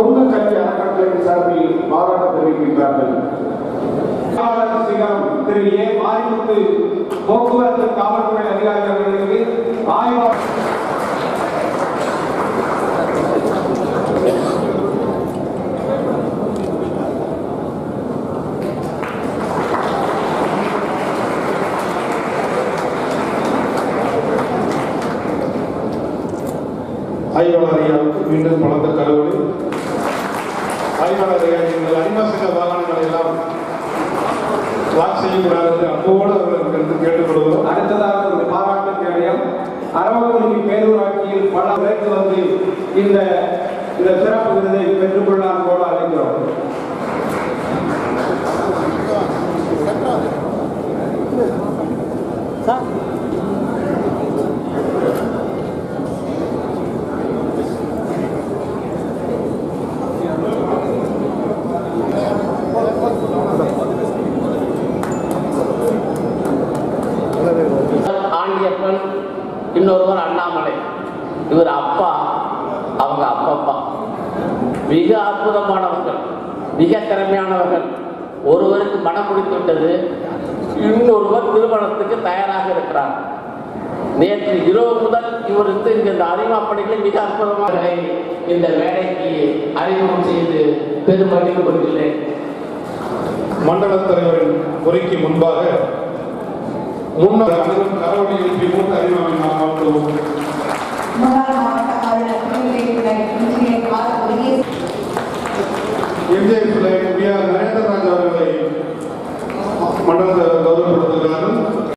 தொங்கு கல்வி அறக்கட்டளையின் சார்பில் பாராட்ட தெரிவிக்கின்றார்கள். திரு ஏ. மாரிமுத்து போக்குவரத்து காவல்துறை அதிகாரிகளுக்கு ஆய்வாளர் ஆய்வாளர் ஐயாவுக்கு மீண்டும் பலத்த கடவுளில் வாக்கு செய்யக்கூடாது என்று அன்போடு அவர்களுக்கு கேட்டுக்கொள்கிறோம். அடுத்ததாக ஒரு பாராட்டு கேடயம். அரவக்குறிச்சி பேரூராட்சியில் பல பேருக்கு வந்து இந்த இந்த சிறப்பு விருதை பெற்றுக்கொள்ள இன்னொருவர் அண்ணாமலை. இவர் அப்பா அவங்க அப்பப்பா. மிக அற்புதமானவர்கள் மிக திறமையானவர்கள். ஒருவருக்கு மனம் முடித்து விட்டது இன்னொருவர் திருமணத்துக்கு தயாராக இருக்கிறார். நேற்று இரவு முதல் இவருக்கு இந்த இந்த அறிமுகப்பணிகளை மிக அற்புதமாக இந்த வேலைக்கு அறிமுகம் செய்து பெருமதிப்பு கொள்கிறேன். மண்டல தலைவரின் உரைக்கு முன்பாக முன்னாள் மாவட்ட ஆளுநர் திருநிலைத்துறை engineer R Murugesan MGR Pillai P R நரேந்திரராஜ் அவர்களை மண்டல கௌரவப்படுத்துகிறார்கள்.